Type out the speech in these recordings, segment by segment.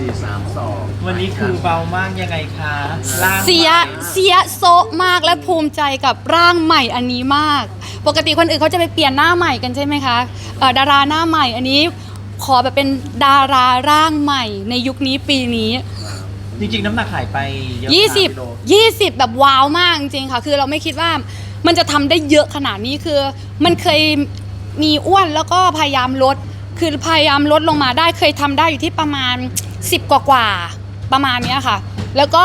สี่สามสองวันนี้คือเบามากยังไงคะล่างเสียเสียโซะมากและภูมิใจกับร่างใหม่อันนี้มาก ปกติคนอื่นเขาจะไปเปลี่ยนหน้าใหม่กันใช่ไหมคะเอ่อดาราหน้าใหม่อันนี้ขอแบบเป็นดาราร่างใหม่ในยุคนี้ปีนี้ จริงๆ น้ำหนักหายไปเยอะ20 20 แบบว้าวมากจริงๆค่ะ คือเราไม่คิดว่ามันจะทำได้เยอะขนาดนี้คือ มันเคยมีอ้วนแล้วก็พยายามลด คือพยายามลดลงมาได้เคยทำได้อยู่ที่ประมาณ 10 กว่ากว่าๆประมาณเนี้ยค่ะ แล้วก็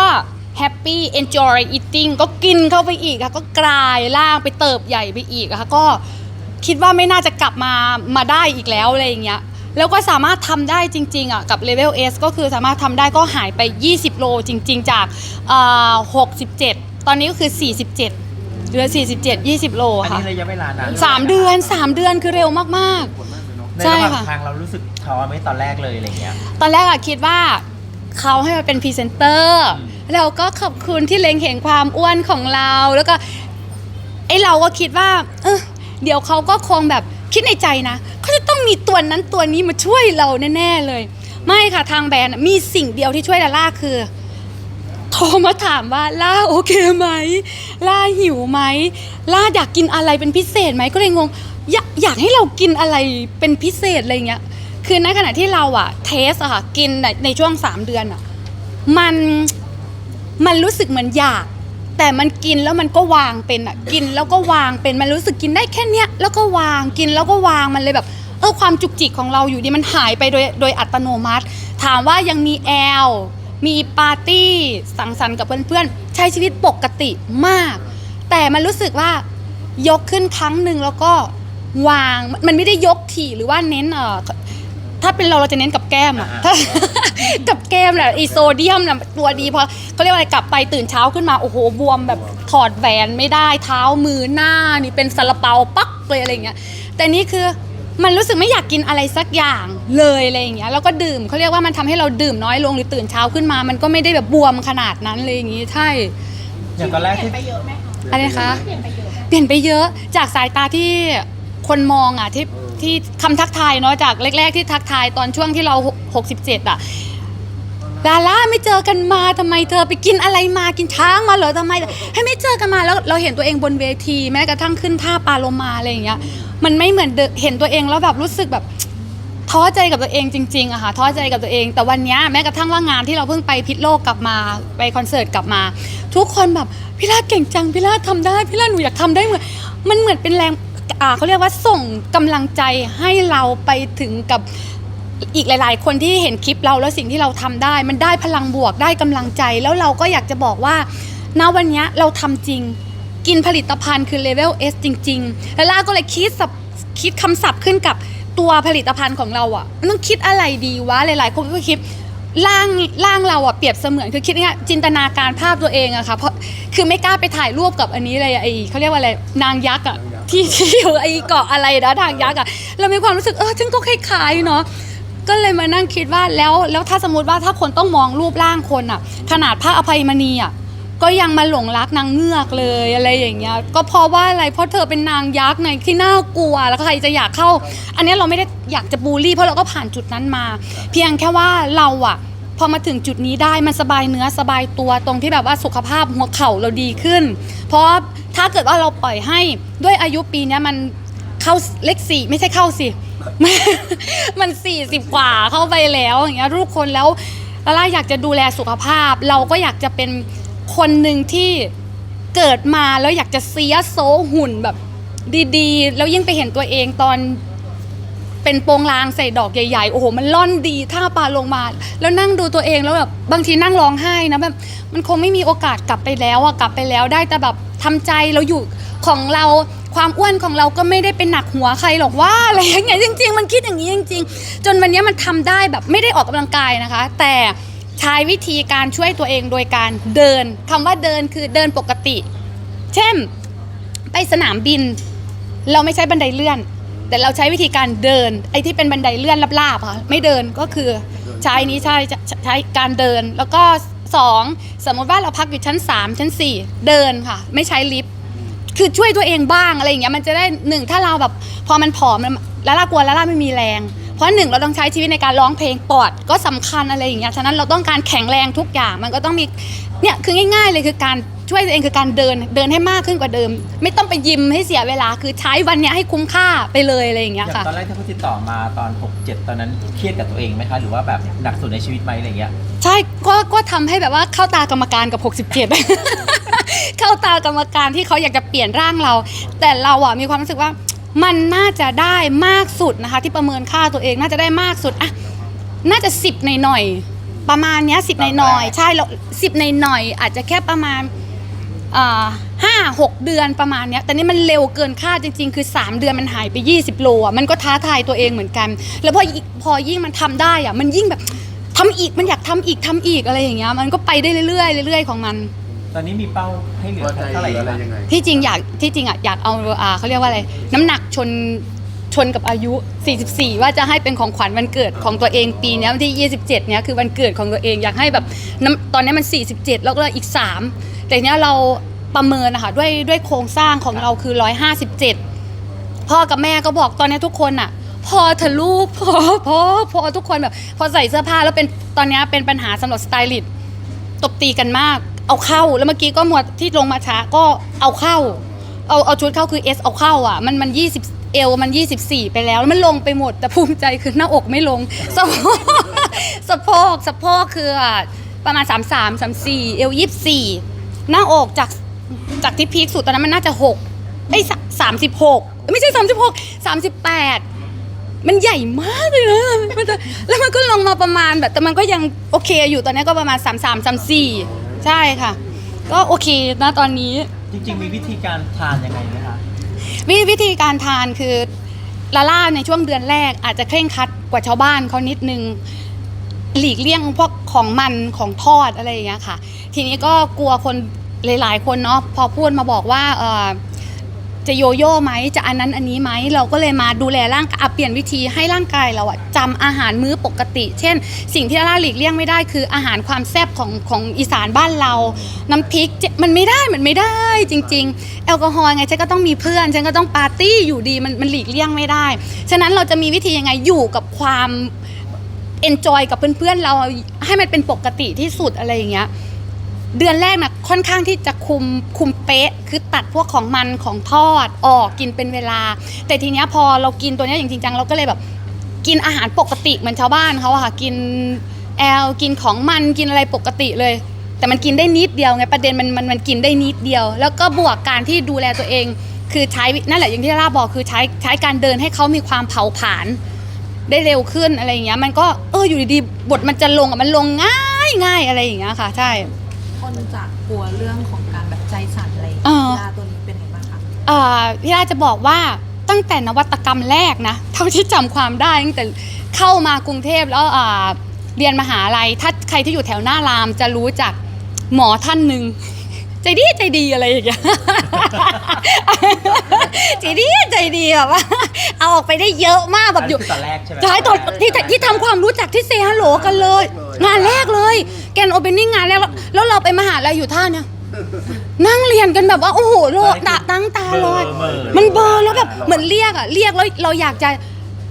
แฮปปี้ enjoy eating ก็กินเข้าไปอีกค่ะ ก็กลายร่างไปเติบใหญ่ไปอีกอะค่ะ ก็คิดว่าไม่น่าจะกลับมามาได้อีกแล้วอะไรอย่างเงี้ยแล้วก็สามารถทำได้จริงๆอะกับ Level S ก็คือสามารถทำได้ก็หายไป 20 โลจริง ๆ จากอ่า67ตอนนี้ก็คือ 47 เหลือ 47 20 โลอันค่ะนี้ระยะเวลานานสามเดือน 3 เดือนคือเร็วมาก ในใช่ระหว่างค่ะ ทางเรารู้สึกท้อไหมตอนแรกเลยอะไรเงี้ยๆตอนแรกอะคิดว่าเขาให้มาเป็นพรีเซนเตอร์อืม เราก็ขอบคุณที่เล็งเห็นความอ้วนของเรา แล้วก็ไอเราก็คิดว่า เออเดี๋ยวเขาก็คงแบบคิดในใจนะเขาจะต้องมีตัวนั้นตัวนี้มาช่วยเราแน่ๆเลย ไม่ค่ะทางแบรนด์อะมีสิ่งเดียวที่ช่วยดาร่าคือโทรมาถามว่าล่าโอเคไหมล่าหิวไหมล่าอยากกินอะไรเป็นพิเศษไหมก็เลยงง อยากอยากให้เรากินอะไรเป็นพิเศษอะไรเงี้ย คือในขณะที่เราอะเทสอะค่ะกินในในช่วง 3 เดือนอะมันมันรู้สึกเหมือนอยาก แต่มันกินแล้วมันก็วางเป็นอะกินแล้วก็วางเป็นมันรู้สึกกินได้แค่เนี้ยแล้วก็วางกินแล้วก็วางมันเลยแบบเออความจุกจิกของเราอยู่ดีมันหายไปโดยโดยอัตโนมัติ ถามว่ายังมีแอลมีปาร์ตี้สังสรรค์กับเพื่อนๆ ใช้ชีวิตปกติมาก แต่มันรู้สึกว่ายกขึ้นครั้งหนึ่งแล้วก็ วางมันมันไม่ได้ยกถี่หรือว่าเน้นเออถ้าเป็นเราเราจะเน้นกับแก้มอะอ่าถ้า กับแก้มแหละไอโซเดียมน่ะตัวดีพอเขาเรียกว่าอะไรกลับไปตื่นเช้าขึ้นมาโอ้โหบวมแบบถอดแหวนไม่ได้เท้ามือหน้านี่เป็นซาลาเปาปักเลยอะไรอย่างเงี้ยแต่นี่คือมันรู้สึกไม่อยากกินอะไรสักอย่างเลยอะไรอย่างเงี้ยแล้วก็ดื่มเขาเรียกว่ามันทำให้เราดื่มน้อยลงหรือตื่นเช้าขึ้นมา มันก็ไม่ได้แบบบวมขนาดนั้นเลยอย่างงี้ใช่ อย่างตอนแรกที่อะไรนะคะเปลี่ยนไปเยอะจากสายตาที่ คนมองอะที่ที่คำทักทายเนาะจากแรก ๆ ที่ทักทายตอนช่วงที่เรา 67 อะดาร่าไม่เจอกันมาทำไมเธอไปกินอะไรมากินช้างมาเหรอทำไม ให้ไม่เจอกันมาแล้วเราเห็นตัวเองบนเวที แม้กระทั่งขึ้นท่าปลาโลมาอะไรอย่างเงี้ยมันไม่เหมือนเห็นตัวเองแล้วแบบรู้สึกแบบท้อใจกับตัวเองจริงๆอะค่ะท้อใจกับตัวเอง แต่วันนี้แม้กระทั่งว่างานที่เราเพิ่งไปพิษโลกกลับมาไปคอนเสิร์ตกลับมา ทุกคนแบบพี่ลาเก่งจังพี่ลาดทำได้พี่ลาหนูอยากทำได้เหมือนมันเหมือนเป็นแรง อ่าเขาเรียกว่าส่งกำลังใจให้เราไปถึงกับอีกหลาย ๆ คนที่เห็นคลิปเราแล้วสิ่งที่เราทำได้ มันได้พลังบวกได้กำลังใจ แล้วเราก็อยากจะบอกว่าณวันเนี้ยเราทำจริง กินผลิตภัณฑ์คือ level S จริง ๆ แล้วล่าก็เลยคิดสับคิดคำศัพท์ขึ้นกับตัวผลิตภัณฑ์ของเราอะ่ะมันต้องคิดอะไรดีวะ หลาย ๆ คนก็คิดร่างร่างเราอะ่ะเปรียบเสมือนคือคิดง่ายๆจินตนาการภาพตัวเองอะค่ะเพราะคือไม่กล้าไปถ่ายรูปกับอันนี้เลยอะไอเขาเรียกว่าอะไรนางยักษ์อะ ที่ที่อยู่ไอเกาะอะไรนะทางยักษ์อะเรามีความรู้สึกเออฉันก็คล้ายๆเนาะก็เลยมานั่งคิดว่าแล้วแล้วถ้าสมมติว่าถ้าคนต้องมองรูปร่างคนอะขนาดพระอภัยมณีอะก็ยังมาหลงรักนางเงือกเลยอะไรอย่างเงี้ยก็เพราะว่าอะไรเพราะเธอเป็นนางยักษ์ไงที่น่ากลัวแล้วใครจะอยากเข้า อันเนี้ยเราไม่ได้อยากจะบูลลี่ เพราะเราก็ผ่านจุดนั้นมา เพียงแค่ว่าเราอะ พอมาถึงจุดนี้ได้มันสบายเนื้อสบายตัวตรงที่แบบว่าสุขภาพหัวเข่าเราดีขึ้น เพราะถ้าเกิดว่าเราปล่อยให้ด้วยอายุปีนี้มันเข้าเลขสี่ไม่ใช่เข้าสิ มันสี่สิบกว่าเข้าไปแล้วอย่างเงี้ยทุกคนแล้วลาล่าอยากจะดูแลสุขภาพ เราก็อยากจะเป็นคนหนึ่งที่เกิดมาแล้วอยากจะเสียโซหุ่นแบบดีๆ แล้วยิ่งไปเห็นตัวเองตอน เป็นโปรงลางใส่ดอกใหญ่ ๆ โอ้โห มันล่อนดีท่าปลาลงมา แล้วนั่งดูตัวเองแล้วแบบบางทีนั่งร้องไห้นะแบบมันคงไม่มีโอกาสกลับไปแล้วอะกลับไปแล้วได้แต่แบบทำใจเราอยู่ของเราความอ้วนของเราก็ไม่ได้เป็นหนักหัวใครหรอกว่าอะไรอย่างเงี้ยจริง ๆ มันคิดอย่างนี้จริง ๆ จนวันนี้มันทำได้แบบไม่ได้ออกกำลังกายนะคะ แต่ใช้วิธีการช่วยตัวเองโดยการเดินคำว่าเดินคือเดินปกติ เช่น ไปสนามบิน เราไม่ใช้บันไดเลื่อน แต่เราใช้วิธีการเดิน ไอ้ที่เป็นบันไดเลื่อนลาบๆค่ะไม่เดินก็คือใช้นี้ใช้ใช้การเดิน แล้วก็สองสมมติว่าเราพักอยู่ชั้น 3 ชั้น 4 เดินค่ะ ไม่ใช้ลิฟต์คือช่วยตัวเองบ้างอะไรอย่างเงี้ยมันจะได้หนึ่งถ้าเราแบบพอมันผอมแล้วล่ากลัวแล้วล่าไม่มีแรง เพราะหนึ่งเราต้องใช้ชีวิตในการร้องเพลงปอดก็สำคัญอะไรอย่างเงี้ยฉะนั้นเราต้องการแข็งแรงทุกอย่างมันก็ต้องมีเนี่ยคือง่าย ๆ เลยคือการ ช่วยตัวเองคือการเดินเดินให้มากขึ้นกว่าเดิม ไม่ต้องไปยิมให้เสียเวลาคือใช้วันเนี้ยให้คุ้มค่าไปเลยอะไรอย่างอเงี้ยย่างค่ะ ตอนแรกที่เขาติดต่อมาตอน 6 7 ตอนนั้นเครียดกับตัวเองไหมคะ หรือว่าแบบหนักสุดในชีวิตไหมอะไรเงี้ย ใช่ ก็ ก็ทำให้แบบว่าเข้าตากรรมการกับ 67 เข้าตากรรมการที่เขาอยากจะเปลี่ยนร่างเรา แต่เราอะมีความรู้สึกว่า มันน่าจะได้มากสุดนะคะ ที่ประเมินค่าตัวเองน่าจะได้มากสุดอะน่าจะ 10ในหน่อยๆ ประมาณเนี้ย10ในหน่อยๆ ใช่เรา10ในหน่อยๆ อาจจะแค่ประมาณอ่า ห้าหกเดือนประมาณเนี้ยแต่นี่มันเร็วเกินคาดจริง ๆ คือ 3 เดือนมันหายไป 20 โลอะมันก็ท้าทายตัวเองเหมือนกัน แล้วพอยิ่งพอยิ่งมันทำได้อะมันยิ่งแบบทำอีกมันอยากทำอีกทำอีกอะไรอย่างเงี้ยมันก็ไปได้เรื่อยๆเรื่อยๆของมันตอนนี้มีเป้าให้เหลือว่าใจเท่าไหร่อะไรคะยังไงที่จริงอยากที่จริงอะอยากเอาอ่าเขาเรียกว่าอะไร น้ำหนักชนชนกับอายุ 44 ว่าจะให้เป็นของขวัญวันเกิดของตัวเองปีเนี้ยวันที่ 27 เนี้ยคือวันเกิดของตัวเองอยากให้แบบน้ำตอนนี้มัน 47 แล้วก็อีก 3 แต่เนี้ยเราประเมินนะคะด้วยด้วยโครงสร้างของเราคือ 157 พ่อกับแม่ก็บอกตอนนี้ทุกคนอะพอเธอะลูกพอพอพอทุกคนแบบ พอใส่เสื้อผ้าแล้วเป็นตอนนี้เป็นปัญหาสำหรับสไตลิสต์ตบตีกันมาก เอาเข้าแล้วเมื่อกี้ก็หมวดที่ลงมาช้าก็เอาเข้า เอาเอาชุดเข้าคือเอสเอาเข้าอะ มันมันยี่สิบเอวมัน 24 ไปแล้วแล้วมันลงไปหมด แต่ภูมิใจคือหน้าอกไม่ลงสะโพกสะโพกสะโพกคืออะประมาณ 33 34 เอว 24 หน้าอกจากจากที่พีคสุดตอนนั้นมันน่าจะ6ไอ้สามสิบหกไม่ใช่36 38มันใหญ่มากเลยนะมันจะแล้วมันก็ลงมาประมาณแบบแต่มันก็ยังโอเคอยู่ตอนนี้ก็ประมาณ33 34ใช่ค่ะ ก็โอเคนะตอนนี้จริงๆมีวิธีการทานยังไงไหมคะวิวิธีการทานคือลาล่าในช่วงเดือนแรกอาจจะเคร่งครัดกว่าชาวบ้านเขานิดนึง หลีกเลี่ยงพวกของมันของทอดอะไรอย่างเงี้ยค่ะ ทีนี้ก็กลัวคนหลายๆ คนเนาะพอพูดมาบอกว่าเออจะโยโย่ไหมจะอันนั้นอันนี้ไหมเราก็เลยมาดูแลร่างกายอะเปลี่ยนวิธีให้ร่างกายเราอะจำอาหารมื้อปกติ เช่น สิ่งที่ลาล่าหลีกเลี่ยงไม่ได้คืออาหารความแซ่บของของอีสานบ้านเรา น้ำพริกเจมันไม่ได้มันไม่ได้จริง ๆ แอลกอฮอล์ไงฉันก็ต้องมีเพื่อนฉันก็ต้องปาร์ตี้อยู่ดีมันมันหลีกเลี่ยงไม่ได้ ฉะนั้นเราจะมีวิธียังไงอยู่กับความ เอนจอยกับเพื่อนๆเราให้มันเป็นปกติที่สุดอะไรอย่างเงี้ยเดือนแรกนะค่อนข้างที่จะคุมคุมเป๊ะ คือตัดพวกของมันของทอดออกกินเป็นเวลา แต่ทีเนี้ยพอเรากินตัวเนี้ยอย่างจริงจังเราก็เลยแบบกินอาหารปกติเหมือนชาวบ้านเขาอะค่ะกินแอลกินของมันกินอะไรปกติเลย แต่มันกินได้นิดเดียวไงประเด็นมันมันมันกินได้นิดเดียว แล้วก็บวกการที่ดูแลตัวเอง คือใช้นั่นแหละอย่างที่ล่าบอกคือใช้ใช้การเดินให้เขามีความเผาผลาญ ได้เร็วขึ้นอะไรอย่างเงี้ยมันก็เอออยู่ดีๆบทมันจะลงอะมันลงง่ายง่ายอะไรอย่างเงี้ยค่ะ ใช่ คนจากกลัวเรื่องของการแบบใจสั่นอะไรอย่างเอเงี้ยอยาตัวนี้เป็นไงบ้างคะเอ่อพี่ราจะบอกว่าตั้งแต่นวัตกรรมแรกนะ เท่าที่จำความได้ตั้งแต่เข้ามากรุงเทพแล้วอ่าเรียนมหาลัยถ้าใครที่อยู่แถวหน้ารามจะรู้จักหมอท่านหนึ่ง ใจดีใจดีอะไรอย่างเงี้ย ใจดีใจดีแบบว่าเอาออกไปได้เยอะมากแบบอยู่นนั้นคือตอนแรกใช่ไหม ใช่ตอนที่ที่ทำความรู้จักที่เซฮัลโหลกันเลย งานแรกเลยแกนโอเปนนิ่งงานแรกแล้วแล้วเราไปมหาลัยอยู่ท่าเนี่ยนั่งเรียนกันแบบว่า โอ้โหโลดตาตั้งตาลอยเบอร์มันเบลอร์แล้วแบบเหมือนเรียกอะเรียกแล้วเราอยากจะ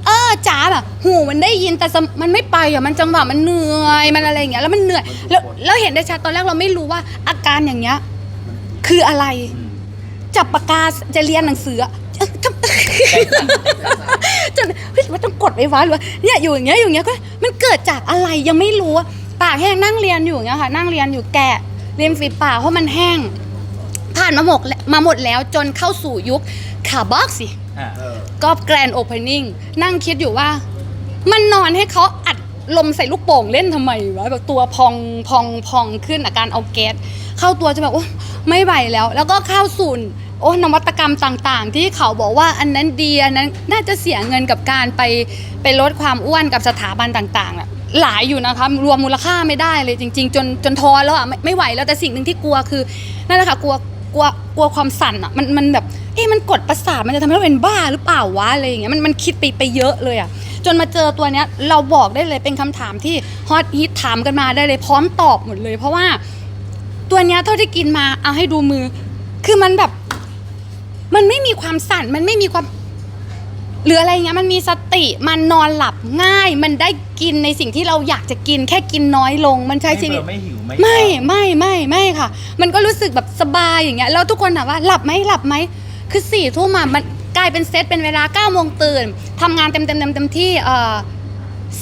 เออจ๋าแบบหูมันได้ยินแต่สมมันไม่ไปอะมันจังหวะมันเหนื่อยมันอะไรอย่างเงี้ยแล้วมันเหนื่อยแล้วแล้วเห็นได้ชัดตอนแรกเราไม่รู้ว่าอาการอย่างเงี้ย คืออะไร จับปากกาจะเรียนหนังสืออะเอ้ยทำจนเฮ้ยว่าต้องกดไว้วะหรือว่าเนี่ยอยู่อย่างเงี้ยอยู่อย่างเงี้ยก็มันเกิดจากอะไรยังไม่รู้อะปากแห้งนั่งเรียนอยู่อย่างเงี้ยค่ะ นั่งเรียนอยู่แกะเรียนฝีปากเพราะมันแห้ง ผ่านมาหมดแล้วมาหมดแล้วจนเข้าสู่ยุคคาร์บอกสิอะเออก็แกรนโอเพนนิ่งนั่งคิดอยู่ว่า มันนอนให้เขาอัดลมใส่ลูกโป่งเล่นทำไมวะแบบตัวพองพองพองขึ้นอาการเอาแก๊สเข้าตัวจะแบบโอ้ ไม่ไหวแล้ว แล้วก็ข้าวสู่โอ้นวัตกรรมต่างๆ ที่เขาบอกว่าอันนั้นดีอันนั้นน่าจะเสียเงินกับการไปไปลดความอ้วนกับสถาบันต่างๆอะหลายอยู่นะคะรวมมูลค่าไม่ได้เลยจริง ๆ จนจนท้อแล้วอะไม่ไม่ไหวแล้วแต่สิ่งหนึ่งที่กลัวคือนั่นแหละค่ะกลัวกลัวกลัวความสั่นอะมันมันแบบเอ๊ะมันกดประสาทมันจะทำให้เราเป็นบ้าหรือเปล่าวะอะไรอย่างเงี้ยมันมันคิดไปไปเยอะเลยอะจนมาเจอตัวเนี้ยเราบอกได้เลยเป็นคำถามที่ฮอตฮิตถามกันมาได้เลยพร้อมตอบหมดเลย เพราะว่า ตัวเนี้ยเท่าที่กินมาเอาให้ดูมือ คือมันแบบ มันไม่มีความสั่น มันไม่มีความหรืออะไรเงี้ยมันมีสติมันนอนหลับง่าย มันได้กินในสิ่งที่เราอยากจะกิน แค่กินน้อยลง มันใช้ชีวิต ไม่เบื่อไม่หิวไม่ไม่ท้อไม่ไม่ไม่ค่ะ มันก็รู้สึกแบบสบายอย่างเงี้ยแล้วทุกคนถามว่าหลับไหมหลับไหมคือสี่ทุ่มอะมันกลายเป็นเซตเป็นเวลา9ก้าโมงตื่นทำงานเต็มเต็มเต็มเต็มที่เอ่อ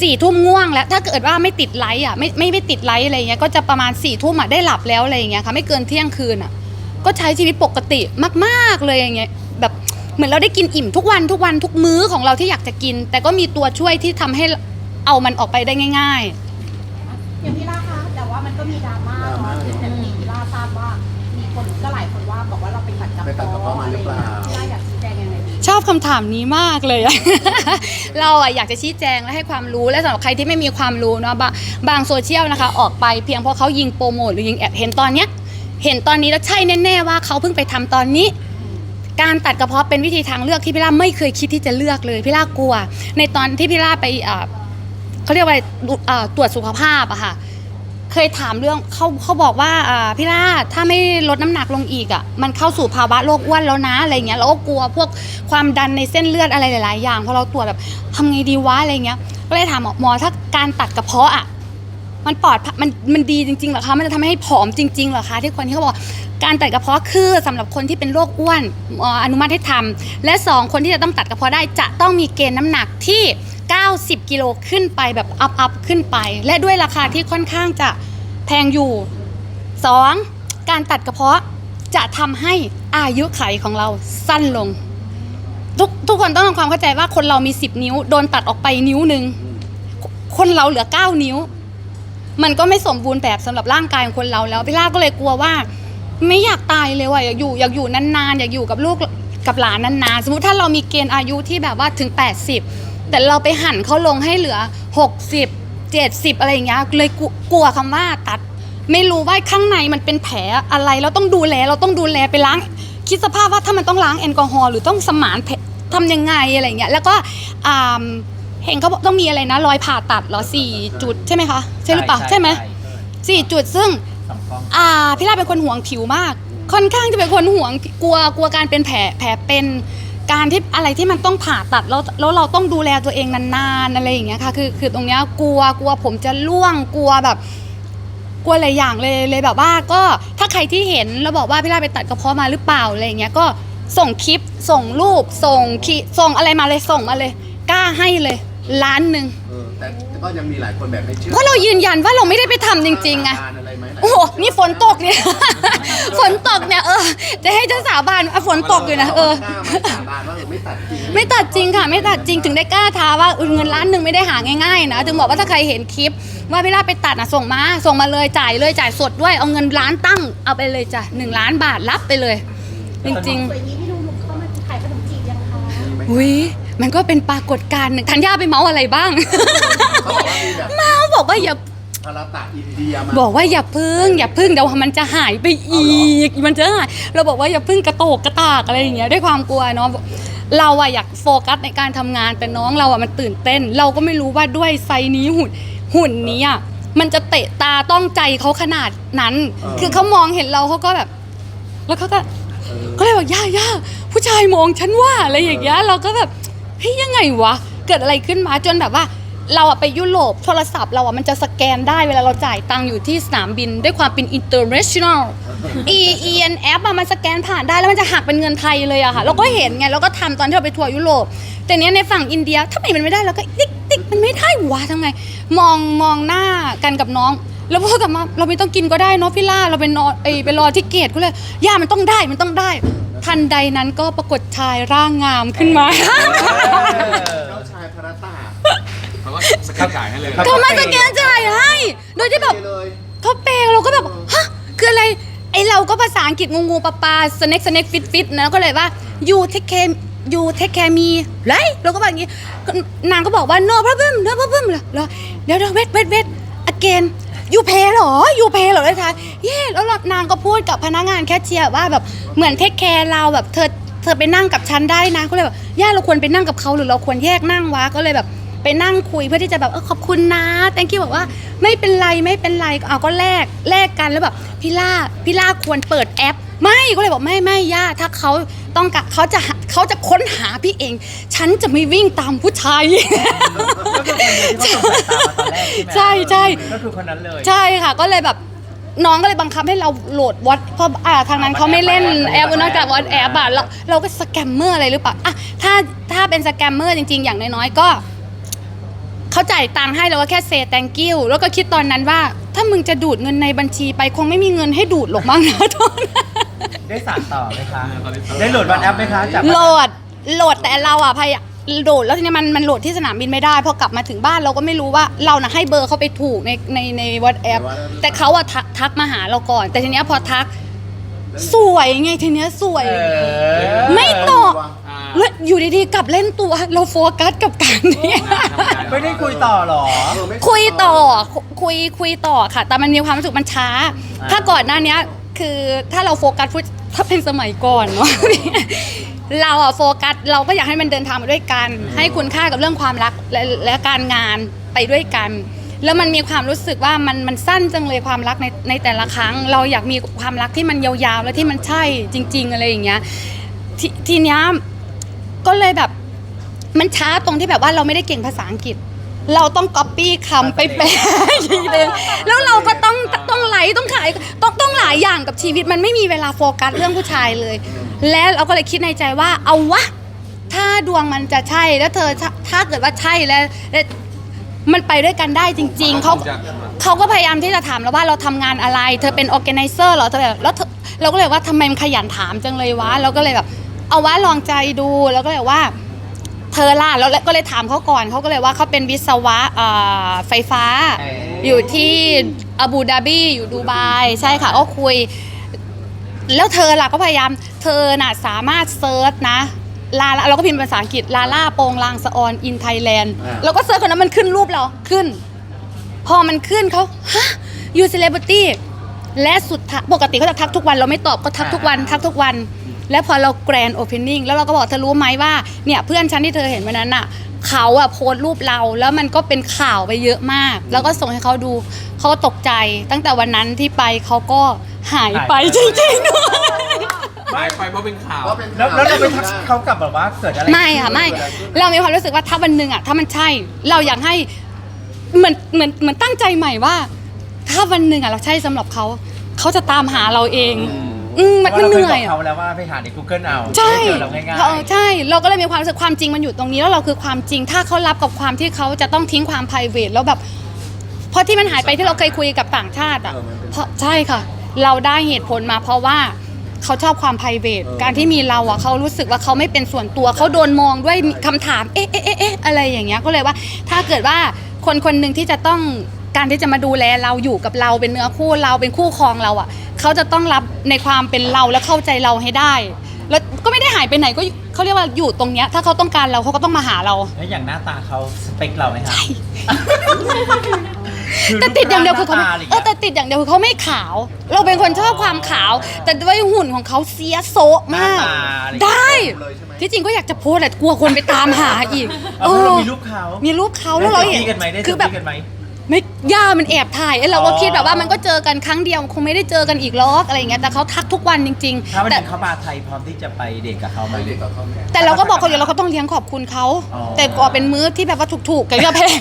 สี่ทุ่มง่วงแล้วถ้าเกิดว่าไม่ติดไลท์อะไม่ไม่ไม่ติดไลท์อะไรเงี้ยก็จะประมาณสี่ทุ่มอะได้หลับแล้วอะไรอย่างเงี้ยค่ะไม่เกินเที่ยงคืนอะก็ใช้ชีวิตปกติมากๆเลยอย่างเงี้ยแบบเหมือนเราได้กินอิ่มทุกวันทุกวันทุกมื้อของเราที่อยากจะกิน แต่ก็มีตัวช่วยที่ทำให้เอามันออกไปได้ง่าย ๆ อย่างพี่ล่าคะแต่ว่ามันก็มีดราม่าเนาะแต่ที่พี่ล่าทราบว่ามีคนก็หลายคนว่าบอกว่าเราไปตัดกระไปตัดกระเพาะมาหรือเปล่าพี่ล่าอยากชี้แจงยังไงดี ชอบคำถามนี้มากเลย เราอะอยากจะชี้แจงและให้ความรู้และสำหรับใครที่ไม่มีความรู้เนาะบางบางโซเชียลนะคะ ออกไปเพียงเพราะเขายิงโปรโมทหรือยิงแอบเห็นตอนเนี้ยเห็นตอนนี้แล้วใช่แน่ๆว่าเขาเพิ่งไปทำตอนนี้ การตัดกระเพาะเป็นวิธีทางเลือกที่พี่ล่าไม่เคยคิดที่จะเลือกเลยพี่ล่ากลัว ในตอนที่พี่ล่าไปอ่าเขาเรียกว่าอะไรดูอ่าตรวจสุขภาพอะค่ะ เคยถามเรื่องเขาเขาบอกว่าอ่าพี่ล่าถ้าไม่ลดน้ำหนักลงอีกอะมันเข้าสู่ภาวะโรคอ้วนแล้วนะอะไรเงี้ยเราก็กลัวพวกความดันในเส้นเลือดอะไรหลาย ๆ อย่างพอเราตรวจแบบทำไงดีวะอะไรเงี้ยก็เลยถามหมอหมอถ้าการตัดกระเพาะอะ มันปลอดภัยมันมันดีจริงๆเหรอคะ มันจะทำให้ผอมจริงๆเหรอคะที่คนที่เขาบอกการตัดกระเพาะคือสำหรับคนที่เป็นโรคอ้วนหมออนุมัติให้ทำและสองคนที่จะต้องตัดกระเพาะได้จะต้องมีเกณฑ์น้ำหนักที่ 90 กิโลขึ้นไปแบบอัพอัพขึ้นไป และด้วยราคาที่ค่อนข้างจะแพงอยู่ 2. การตัดกระเพาะจะทำให้อายุไขของเราสั้นลง ทุกทุกคนต้องทำความเข้าใจว่าคนเรามี 10 นิ้ว โดนตัดออกไปนิ้วหนึ่งคนเราเหลือ 9 นิ้ว มันก็ไม่สมบูรณ์แบบสำหรับร่างกายของคนเราแล้วพี่ล่าก็เลยกลัวว่า ไม่อยากตายเลยว่ะอยากอยู่อยากอยู่นานๆอยากอยู่กับลูกกับหลานนานๆสมมติถ้าเรามีเกณฑ์อายุที่แบบว่าถึง 80 แต่เราไปหั่นเขาลงให้เหลือ 60 70 อะไรอย่างเงี้ยเลยกลัวกลัวคำว่าตัด ไม่รู้ว่าข้างในมันเป็นแผลอะไรเราต้องดูแลเราต้องดูแลไปล้าง คิดสภาพว่าถ้ามันต้องล้างแอลกอฮอล์หรือต้องสมานแผลทำยังไงอะไรอย่างเงี้ยแล้วก็อ่าเห็นเขาบอกต้องมีอะไรนะ รอยผ่าตัดเหรอสี่จุดใช่ไหมคะใช่หรือเปล่าใช่ไหมสี่จุดซึ่งสองกล้องอ่าพี่ลาเป็นคนห่วงผิวมาก ค่อนข้างจะเป็นคนห่วงกลัวกลัวการเป็นแผลแผลเป็น การที่อะไรที่มันต้องผ่าตัดแล้วแล้วเราต้องดูแลตัวเองนานๆอะไรอย่างเงี้ยค่ะคือคือตรงเนี้ยกลัวกลัวผมจะร่วงกลัวแบบ กลัวหลายอย่างเลยเลยแบบว่าก็ถ้าใครที่เห็นแล้วบอกว่าพี่ลาไปตัดกระเพาะมาหรือเปล่าอะไรอย่างเงี้ยก็ส่งคลิปส่งรูปส่งคีส่งอะไรมาเลยส่งมาเลย กล้าให้เลยล้านหนึ่ง แต่ก็ยังมีหลายคนแบบไม่เชื่อเพราะเรายืนยันว่าเราไม่ได้ไปทำจริงๆไงทานอะไรไหมโอ้โหนี่ฝนตกเนี่ย ฝนตกเนี่ย เออ จะให้เจ้าสาวบานอะฝนตกอยู่นะ เออกล้ามาสาบานว่าเออไม่ตัดจริง ไม่ตัดจริงค่ะ ไม่ตัดจริงถึงได้กล้าท้าว่าเออเงินล้านหนึ่งไม่ได้หาง่ายๆนะ ถึงบอกว่าถ้าใครเห็นคลิป ว่าพี่ลาไปตัดอะส่งมา ส่งมาเลยจ่ายเลยจ่ายสดด้วยเอาเงินล้านตั้งเอาไปเลยจ้ะหนึ่งล้านบาทรับไปเลย จริงสวยอย่างนี้พี่ดูลุกเข้ามาขายขนมจีบยังคะ ๆอุ้ย มันก็เป็นปรากฏการณ์หนึ่งธัญญาไปเมาส์อะไรบ้าง เขาบอกว่ามีแบบเมาส์บอกว่าอย่าพาราตะอินเดียมาบอกว่าอย่าพึ่งอย่าพึ่งเดี๋ยวมันจะหายไปอีก มันจะหายเราบอกว่าอย่าพึ่งกระโตกกระตากอะไรอย่างเงี้ยด้วยความกลัวเนาะเราอะอยากโฟกัสในการทำงานแต่น้องเราอะมันตื่นเต้น เราก็ไม่รู้ว่าด้วยไซส์นี้หุ่นหุ่นนี้อะมันจะเตะตาต้องใจเขาขนาดนั้น คือเขามองเห็นเราเขาก็แบบ แล้วเขาก็ เออ ก็เลยบอกย่าย่าผู้ชายมองฉันว่าอะไรอย่างเงี้ยเราก็แบบ เฮ้ยยังไงวะ เกิดอะไรขึ้นมาจนแบบว่า เราอะไปยุโรปโทรศัพท์เราอะมันจะสแกนได้เวลาเราจ่ายตังค์อยู่ที่สนามบินด้วยความเป็น international e e n f อะมันสแกนผ่านได้แล้วมันจะหักเป็นเงินไทยเลยอะค่ะเราก็เห็นไงเราก็ทำตอนที่เราไปทัวร์ยุโรปแต่เนี้ยในฝั่งอินเดียถ้าไมมันไม่ได้เราก็ติ๊กติ๊กมันไม่ได้วะทำไง มองมองหน้ากันกับน้องแล้วพอกลับมาเราไม่ต้องกินก็ได้เนาะพี่ล่าเราไปนอนไปไปรอที่เกตก็เลยย่ามันต้องได้มันต้องได้ ทันใดนั้นก็ปรากฏชายร่างงามขึ้นมา เจ้าชายพาราตะเขาก็สแกนจ่ายให้เลย เขามาสแกนจ่ายให้ โดยที่แบบเลย เขาเปย์เราก็แบบฮะคืออะไร ไอเราก็ภาษาอังกฤษงูงูปลาปลาสเน็กสเน็กฟิตฟิตนะก็เลยว่า you take care you take care me ไรเราก็แบบอย่างงี้ก็นางก็บอกว่า no problem no problem เหรอเหรอเดี๋ยวเดี๋ยว wait wait wait again you pay เหรอ you pay เหรอเลยทายเย่แล้วนางก็พูดกับพนักงานแคชเชียร์ว่าแบบเหมือนเทคแคร์เราแบบเธอเธอไปนั่งกับฉันได้นะก็เลยแบบย่าเราควรไปนั่งกับเขาหรือเราควรแยกนั่งวะก็เลยแบบไปนั่งคุยเพื่อที่จะแบบเออขอบคุณนะ thank you บอกว่าไม่เป็นไรไม่เป็นไรเอาก็แลกแลกกันแล้วแบบพี่ล่าพี่ล่าควรเปิดแอป ไม่ก็เลยบอกไม่ไม่ย่าถ้าเขาต้องการเขาจะหาเขาจะค้นหาพี่เอง ฉันจะไม่วิ่งตามผู้ชาย ก็คือคนเดียวที่เขาส่งสายตามาตอนแรกใช่ไหมใช่ใช่ ก็คือคนนั้นเลย ใช่ค่ะก็เลยแบบน้องก็เลยบังคับให้เราโหลดวอตเพราะอ่าทางนั้นเขาไม่เล่นแอปนอกจากวอตแอปอะเราเราก็สแกมเมอร์อะไรหรือเปล่าอะถ้าถ้าเป็นสแกมเมอร์จริง ๆ อย่างน้อยๆก็ เขาจ่ายตังค์ให้เราก็แค่เซ thank you แล้วก็คิดตอนนั้นว่า ถ้ามึงจะดูดเงินในบัญชีไปคงไม่มีเงินให้ดูดหรอกมั้งนะตอนนั้น ได้สานต่อไหมคะตอนนี้ได้โหลดวันแอปไหมคะจากโหลดโหลดแต่เราอะพยายามโหลดแล้วทีนี้มันมันโหลดที่สนามบินไม่ได้พอกลับมาถึงบ้านเราก็ไม่รู้ว่าเรานะให้เบอร์เขาไปถูกในในในวอทแอปใน WhatsApp แต่เขาอะทักทักมาหาเราก่อน แต่ทีเนี้ยพอทัก สวยไงทีเนี้ยสวยเออไม่ตอบอ่าแล้วอยู่ดีๆกลับเล่นตัวเราโฟกัสกับการเนี้ยทำงานไม่ได้คุยต่อหรอเออไม่คุยต่อคุคุยคุยต่อค่ะ แต่มันมีความรู้สึกมันช้าอ่าถ้าก่อนหน้าเนี้ย คือถ้าเราโฟกัสพูดถ้าเป็นสมัยก่อนเนาะ เราอะโฟกัสเราก็อยากให้มันเดินทางมาด้วยกัน ให้คุณค่ากับเรื่องความรักและและการงานไปด้วยกัน แล้วมันมีความรู้สึกว่ามันมันสั้นจังเลยความรักในในแต่ละครั้ง เราอยากมีความรักที่มันยาวๆ และที่มันใช่จริง ๆ อะไรอย่างเงี้ยททีเนี้ยก็เลยแบบมันช้าตรงที่แบบว่าเราไม่ได้เก่งภาษาอังกฤษ เราต้องก๊อปปี้คำไปแปลอีกทีนึงแล้วเราก็ต้องต้องไลฟ์ต้องขายต้องต้องหลายอย่างกับชีวิตมันไม่มีเวลาโฟกัสเรื่องผู้ชายเลย และเราก็เลยคิดในใจว่าเอาวะ ถ้าดวงมันจะใช่แล้วเธอถ้าถ้าเกิดว่าใช่แล้วแล้วมันไปด้วยกันได้จริง ๆ เขาเขาก็พยายามที่จะถามเราว่าเราทำงานอะไร เธอเป็น organizer เหรอเธอแบบแล้วเธอเราก็เลยว่าทำไมมันขยันถามจังเลยวะเราก็เลยแบบเอาวะลองใจดูแล้วก็เลยว่า เธอล่ะแล้วก็เลยถามเขาก่อนเขาก็เลยว่าเขาเป็นวิศวะเอ่อไฟฟ้าเออออยู่ที่อาบูดาบีอยู่ดูไบใช่ค่ะก็คุย แล้วเธอล่ะก็พยายามเธอน่ะสามารถเซิร์ชนะลาลาเราก็พิมพ์ภาษาอังกฤษลาล่าโปงลางสะออนอินไทยแลนด์อ่าเราก็เซิร์ชคนนั้นมันขึ้นรูปเราขึ้น พอมันขึ้นเขาฮะยูเซเลบริตี้และสุดท้ายปกติเขาจะทักทุกวันเราไม่ตอบก็ทักทุกวันทักทุกวัน แล้วพอเราแกรนโอเพนนิ่งแล้วเราก็บอกเธอรู้ไหมว่าเนี่ยเพื่อนฉันที่เธอเห็นวันนั้นน่ะเขาอะโพสต์รูปเราแล้วมันก็เป็นข่าวไปเยอะมาก แล้วก็ส่งให้เขาดูเขาก็ตกใจ ตั้งแต่วันนั้นที่ไปเขาก็หายไปจริงๆด้วยหายไปเพราะเป็นข่าวว่าเป็นแล้วแล้วเราไปทักเขากลับแบบว่าเกิดอะไรไม่ค่ะไม่เกิดอะไรขึ้นเรามีความรู้สึกว่าถ้าวันหนึ่งอะถ้ามันใช่ เราอยากให้เหมือนเหมือนเหมือนตั้งใจใหม่ว่า ถ้าวันหนึ่งอะเราใช่สำหรับเขาเขาจะตามหาเราเอง อืมมันพมันราะเหรานื่คอยบกอะเขาแล้วว่าไปหาใน Google เอาใช่ไม่เจอเราง่ายเออใช่ เราก็เลยมีความรู้สึกความจริงมันอยู่ตรงนี้แล้วเราคือความจริง ถ้าเขารับกับความที่เขาจะต้องทิ้งความ p r i v a t แล้วแบบ เพราะที่มันหายไปที่เราเคยคุยกับต่างชาติอะเออมันเป็นเพราะใช่ค่ะ เราได้เหตุผลมาเพราะว่าเขาชอบความ p r i v a t เออ การที่มีเราอะเขารู้สึกว่าเขาไม่เป็นส่วนตัวเขาโดนมองด้วยคำถาม เอ๊ะเอ๊ะเอ๊ะเอ๊ะอะไรอย่างเงี้ยก็เลยว่า ถ้าเกิดว่าคนคนหนึ่งที่จะต้อง การที่จะมาดูแลเราอยู่กับเราเป็นเนื้อคู่เราเป็นคู่ครองเราอะเขาจะต้องรับในความเป็นเราและเข้าใจเราให้ได้ แล้วก็ไม่ได้หายไปไหนก็อยู่เขาเรียกว่าอยู่ตรงเนี้ยถ้าเขาต้องการเราเขาก็ต้องมาหาเราๆแล้วอย่างหน้าตาเขาสเปคเราไหมคะคือแต่ติดอย่างเดียวคือเขาหไม่น้ตะไรเออแต่ติดอย่างเดียวคือเขาไม่ขาว เราเป็นคนชอบความขาว แต่ด้วยหุ่นของเขาเสียโซะหน้ามากตาอะไรได้เลยใช่ไหมที่จริงก็อยากจะโพสต์แต่กลัวคนไปตามหาอีก เอาเพราะเรามีรูปเขามีรูปเขาได้แล้วเราเซลเห็นฟี่กันไหมได้เซคืลอแบบฟี่กันไหมไม่ ย่ามันแอบถ่ายเอ้ยเราก็อ๋อคิดแบบว่ามันก็เจอกันครั้งเดียวคงไม่ได้เจอกันอีกหรอกอะไรอย่างเงี้ยแต่เขาทักทุกวันจริง ถ้าวันๆหแต่นึ่งเขามาไทยพร้อมที่จะไปเดทกับเขาไหมไม่เด็กกับเขาแม่แต่เราก็บอกเขาอยู่แล้วเขาต้องเลี้ยงขอบคุณเขา อ๋อ แต่ก็เป็นมื้อที่แบบว่าถูกๆกันก็แพง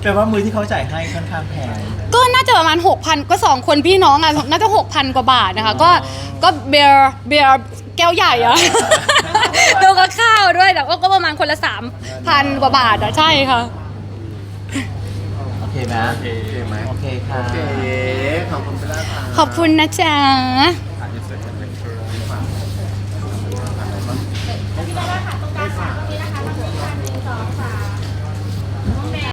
แปลว่ามือที่เขาจ่ายให้ค่อนข้างแพง ก็น่าจะประมาณ 6,000 ก็สองคนพี่น้องอะ น่าจะ 6,000 กว่าบาทนะคะ ก็ก็เบียร์เบียร์แก้วใหญ่อะ แล้วก็ข้าวด้วยแต่ว่าก็ประมาณคนละ 3,000 กว่าบาทอะใช่ค่ะโอ เคไหมโอเคโอเคไหมโอเคค่ะ โอเคขอบคุณไปแล้วค่ะ ขอบคุณนะจ๊ะ